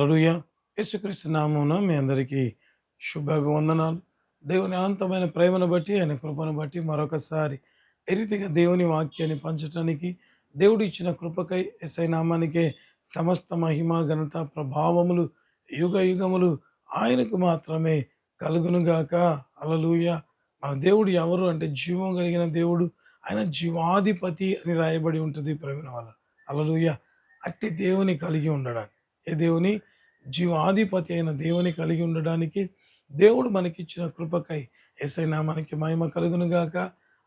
అలలుయ యేసుక్రీస్తు నామమున మీ అందరికీ శుభాభివందనాలు. దేవుని అనంతమైన ప్రేమను బట్టి ఆయన కృపను బట్టి మరొకసారి ఏ రీతిగా దేవుని వాక్యాన్ని పంచటానికి దేవుడు ఇచ్చిన కృపకై ఎస్ఐ నామానికే సమస్త మహిమ ఘనత ప్రభావములు యుగ యుగములు ఆయనకు మాత్రమే కలుగునుగాక అలలుయ మన దేవుడు ఎవరు అంటే జీవం కలిగిన దేవుడు ఆయన జీవాధిపతి అని రాయబడి ఉంటుంది ప్రేమ వల్ల. అలలుయ అట్టి దేవుని కలిగి ఉండడానికి. ఏ దేవుని? జీవాధిపతి అయిన దేవుని కలిగి ఉండడానికి దేవుడు మనకిచ్చిన కృపకై ఎసైనా మనకి మహిమ కలుగును గాక.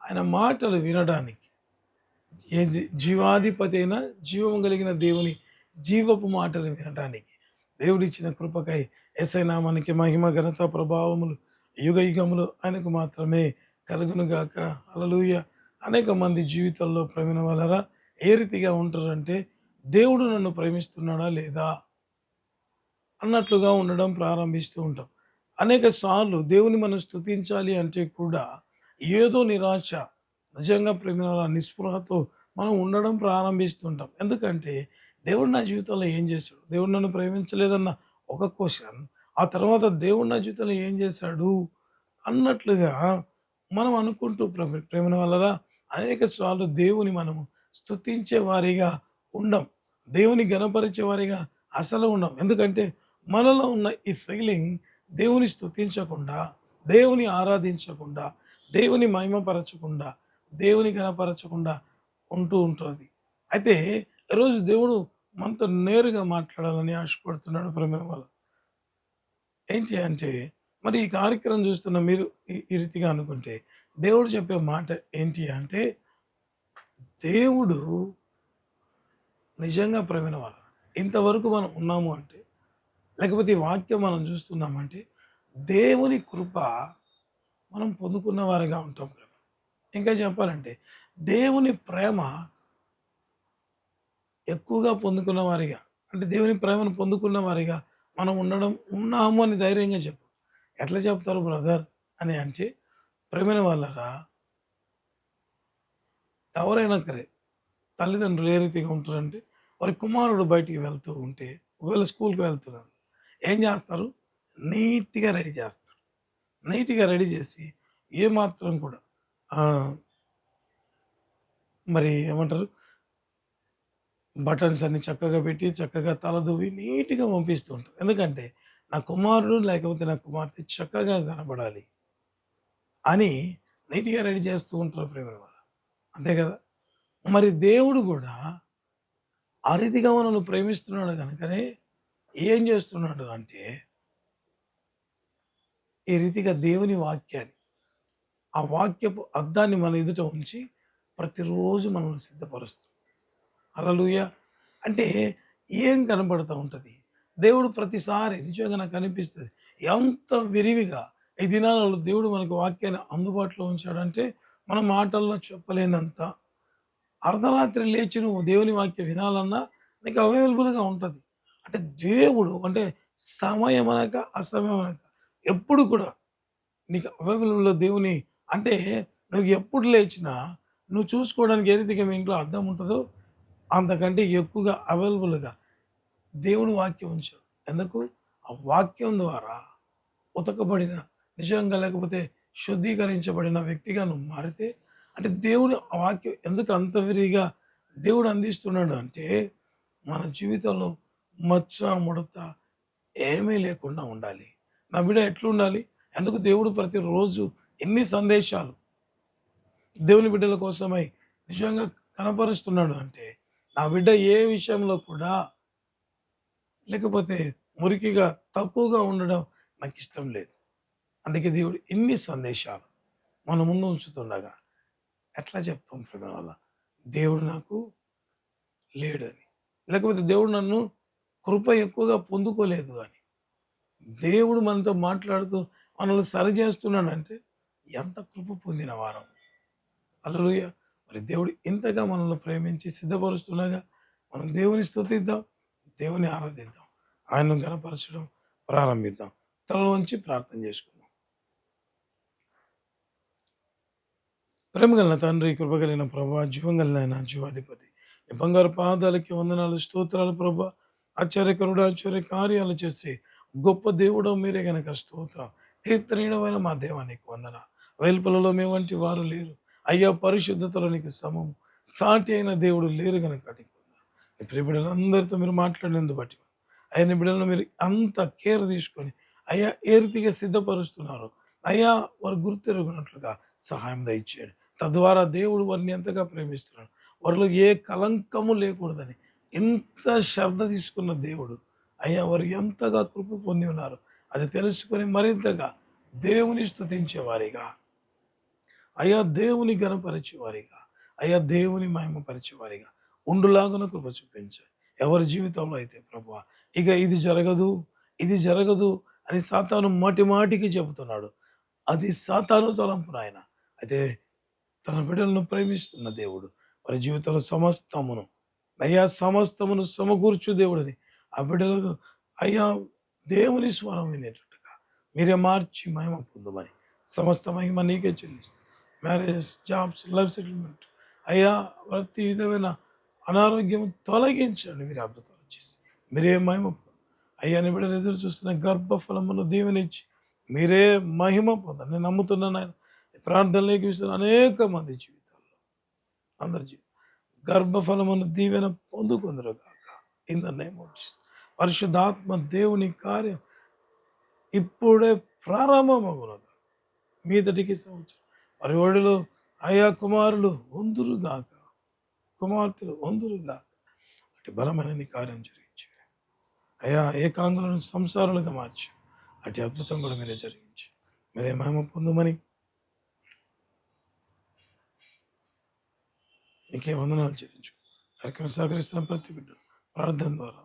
ఆయన మాటలు వినడానికి. ఏది జీవాధిపతి అయిన జీవం కలిగిన దేవుని జీవపు మాటలు వినడానికి. దేవుడిచ్చిన కృపకై ఎసైనా మనకి మహిమ ఘనత ప్రభావములు యుగ యుగములు ఆయనకు మాత్రమే కలుగును గాక. అలలుయ అనేక మంది జీవితంలో ప్రేమిన వలరా ఏ రీతిగా ఉంటారంటే దేవుడు నన్ను ప్రేమిస్తున్నాడా లేదా? అన్నట్లుగా ఉండడం ప్రారంభిస్తూ ఉంటాం. అనేక సార్లు దేవుని మనం స్తుతించాలి అంటే కూడా ఏదో నిరాశ నిజంగా ప్రేమ నిస్పృహతో మనం ఉండడం ప్రారంభిస్తుంటాం ఎందుకంటే దేవుడు నా జీవితంలో ఏం చేశాడు? దేవుడు నన్ను ప్రేమించలేదన్న ఒక క్వశ్చన్ ఆ తర్వాత దేవుడు నా జీవితంలో ఏం చేశాడు? అన్నట్లుగా మనం అనుకుంటూ ప్రేమ ప్రేమల వల్ల అనేక సార్లు దేవుని మనము స్తుతించే వారిగా ఉండం. దేవుని గణపరిచే వారిగా అసలు ఉండం. ఎందుకంటే మనలో ఉన్న ఈ ఫీలింగ్ దేవుని స్తుతించకుండా దేవుని ఆరాధించకుండా దేవుని మహిమపరచకుండా దేవుని గణపరచకుండా ఉంటూ ఉంటుంది. అయితే ఈరోజు దేవుడు మనతో నేరుగా మాట్లాడాలని ఆశపడుతున్నాడు ప్రమేయం వల్ల ఏంటి అంటే మరి ఈ కార్యక్రమం చూస్తున్న మీరు ఈ- రీతిగా అనుకుంటే దేవుడు చెప్పే మాట ఏంటి అంటే దేవుడు నిజంగా ప్రమేణ వల్ల ఇంతవరకు మనం ఉన్నాము అంటే లేకపోతే ఈ వాక్యం మనం చూస్తున్నామంటే దేవుని కృప మనం పొందుకున్న వారిగా ఉంటాం ప్రేమ ఇంకా చెప్పాలంటే దేవుని ప్రేమ ఎక్కువగా పొందుకున్న వారిగా అంటే దేవుని ప్రేమను పొందుకున్న వారిగా మనం ఉండడం ఉన్నాము అని ధైర్యంగా చెప్పు. ఎట్లా చెప్తారు బ్రదర్ అని అంటే ప్రేమైన వాళ్ళరా ఎవరైనా సరే తల్లిదండ్రులు ఏ రీతిగా ఉంటారంటే వారి కుమారుడు బయటికి వెళ్తూ ఉంటే ఒకవేళ స్కూల్కి వెళ్తున్నారు ఏం చేస్తారు? నీట్గా రెడీ చేస్తారు. నీట్గా రెడీ చేసి ఏమాత్రం కూడా మరి ఏమంటారు? బటన్స్ అన్ని చక్కగా పెట్టి చక్కగా తలదూవి నీట్గా పంపిస్తూ ఉంటారు. ఎందుకంటే నా కుమారుడు లేకపోతే నా కుమార్తె చక్కగా కనబడాలి అని నీట్గా రెడీ చేస్తూ ఉంటారు ప్రేమ అంతే కదా? మరి దేవుడు కూడా అరిదిగా మనల్ని ప్రేమిస్తున్నాడు కనుకనే ఏం చేస్తున్నాడు అంటే ఈ రీతిగా దేవుని వాక్యాన్ని ఆ వాక్యపు అర్థాన్ని మన ఎదుట ఉంచి ప్రతిరోజు మనల్ని సిద్ధపరుస్తుంది అలలుయ అంటే ఏం కనబడుతూ ఉంటుంది? దేవుడు ప్రతిసారి నిజంగా నాకు అనిపిస్తుంది ఎంత విరివిగా ఈ దినాలలో దేవుడు మనకు వాక్యాన్ని అందుబాటులో ఉంచాడంటే మన మాటల్లో చెప్పలేనంత అర్ధరాత్రి లేచి నువ్వు దేవుని వాక్యం వినాలన్నా నీకు అవైలబుల్గా ఉంటుంది. అంటే దేవుడు అంటే సమయం అనక అసమయం అనక ఎప్పుడు కూడా నీకు అవైలబుల్లో దేవుని అంటే నువ్వు ఎప్పుడు లేచినా నువ్వు చూసుకోవడానికి ఏ రీతిగా మీ ఇంట్లో అర్థం ఉంటుందో అంతకంటే ఎక్కువగా అవైలబుల్గా దేవుని వాక్యం ఉంచాడు ఎందుకు? ఆ వాక్యం ద్వారా ఉతకబడిన నిజంగా లేకపోతే శుద్ధీకరించబడిన వ్యక్తిగా నువ్వు మారితే అంటే దేవుడు ఆ వాక్యం ఎందుకు అంత విరిగా దేవుడు అందిస్తున్నాడు అంటే మన జీవితంలో మచ్చ ముడత ఏమీ లేకుండా ఉండాలి. నా బిడ్డ ఎట్లుండాలి? ఎందుకు దేవుడు ప్రతిరోజు ఎన్ని సందేశాలు దేవుని బిడ్డల కోసమై నిజంగా కనపరుస్తున్నాడు అంటే నా బిడ్డ ఏ విషయంలో కూడా లేకపోతే మురికిగా తక్కువగా ఉండడం నాకు ఇష్టం లేదు. అందుకే దేవుడు ఇన్ని సందేశాలు మన ముందు ఉంచుతుండగా ఎట్లా చెప్తాం ప్రేమ వల్ల దేవుడు నాకు లేడని. లేకపోతే దేవుడు నన్ను కృప ఎక్కువగా పొందుకోలేదు అని. దేవుడు మనతో మాట్లాడుతూ మనల్ని సరి చేస్తున్నాడంటే ఎంత కృప పొందిన వారం. అల్లలుయ మరి దేవుడు ఇంతగా మనల్ని ప్రేమించి సిద్ధపరుస్తుండగా మనం దేవుని స్థుతిద్దాం దేవుని ఆరాధిద్దాం ఆయనను గనపరచడం ప్రారంభిద్దాం. తలలోంచి ప్రార్థన చేసుకుందాం. ప్రేమ కలిగిన తండ్రి కృప కలిగిన ప్రభా జీవం కలిగిన జీవాధిపతి. బంగారు పాదాలకి వందనాలు స్తోత్రాలు ప్రభా. ఆశ్చర్యకరుడు ఆశ్చర్య కార్యాలు చేసి గొప్ప దేవుడు మీరే గనక స్తోత్రం. కీర్తనీయమైన మా దేవానికి వందన. వెలుపలలో మీ వంటి వారు లేరు. అయ్యా పరిశుద్ధతలో నీకు సమము. సాటి అయిన దేవుడు లేరు గనక నీకు వందనాలు. ఈ బిడ్డలందరితో మీరు మాట్లాడినందు బట్టి ఆయన బిడ్డలను మీరు అంత కేర్ తీసుకొని అయ్యా ఏ రీతిగా సిద్ధపరుస్తున్నారు అయ్యా వారు గుర్తెరుగునట్లుగా సహాయం దయచేయండి. తద్వారా దేవుడు వారిని ఎంతగా ప్రేమిస్తున్నాడు వారిలో ఏ కలంకము లేకూడదని ఎంత శ్రద్ధ తీసుకున్న దేవుడు అయ్యా వారు ఎంతగా కృప పొంది ఉన్నారు. అది తెలుసుకొని మరింతగా దేవుని స్తుతించేవారిగా. అయ్యా దేవుని గణపరిచేవారిగా. అయ్యా దేవుని మహిమపరిచేవారిగా. ఉండులాగున కృప చూపించాయి ఎవరి జీవితంలో అయితే ప్రభు ఇక ఇది జరగదు ఇది జరగదు అని సాతాను మాటి మాటికి చెబుతున్నాడు. అది సాతాను తలంపు నాయన అయితే తన బిడ్డలను ప్రేమిస్తున్న దేవుడు వారి జీవితంలో సమస్తమును అయ్యా సమస్తమును సమకూర్చు దేవుడని ఆ బిడ్డలకు అయ్యా దేవుని స్వరం వినేటట్టుగా మీరే మార్చి మహిమ పొందమని సమస్త మహిమ నీకే చెల్లిస్తుంది మ్యారేజ్ జాబ్స్ లైఫ్ సెటిల్మెంట్. అయ్యా ప్రతి విధమైన అనారోగ్యం తొలగించండి మీరు అద్భుతాలు చేసి. మీరే మహిమ అయ్యా నీ బిడ్డలు ఎదురు చూస్తున్న గర్భఫలమును దీవెనిచ్చి మీరే మహిమ పొందండి. నేను నమ్ముతున్నాను ఆయన ప్రార్థనలోకి ఇస్తున్న అనేక మంది జీవితాల్లో. అందరి జీవితం గర్భఫలమును దీవెన పొందుకుందరుగాక. ఇన్ ద నేమ్ పరిశుద్ధాత్మ దేవుని కార్యం ఇప్పుడే ప్రారంభమవునగా మీదటికి సంవత్సరం. మరి ఒడిలో అయా కుమారులు వందురుగాక కుమార్తెలు వందురుగాక అటు బలమైన కార్యం జరిగించి. అయా ఏకాంగులను సంసారాలుగా మార్చి. అటు అద్భుతం కూడా మీరే జరిగించి. మీరే మహిమ పొందమని నీకే వందనాలు చెల్లించు. కార్యక్రమం సహకరిస్తున్న ప్రతి బిడ్డ ప్రార్థన ద్వారా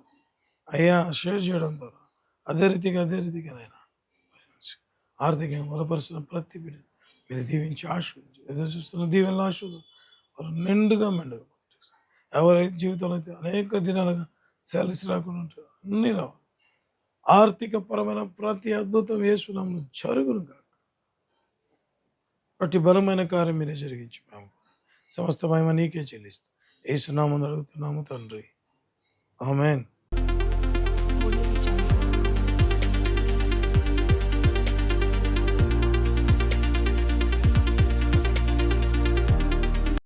అయ్యా షేర్ చేయడం ద్వారా అదే రీతిగా అదే రీతిగా నాయన ఆర్థికంగా బలపరుస్తున్న ప్రతి బిడ్డ మీరు దీవించి ఆశీర్వదించు. ఎదురు చూస్తున్న దీవెనలు ఆశీర్వదం వారు నిండుగా మెండుగా ఎవరైతే జీవితంలో అయితే అనేక దినాలుగా సెలసి రాకుండా ఉంటారు అన్ని రావు ఆర్థిక పరమైన ప్రతి అద్భుతం వేసుకున్నాము జరుగును కాక అట్టి బలమైన కార్యం మీరే జరిగించి మేము సమస్త మహిమ నీకే చెల్లిస్తూ. ఏసునామని అడుగుతున్నాము తండ్రి. ఆమెన్.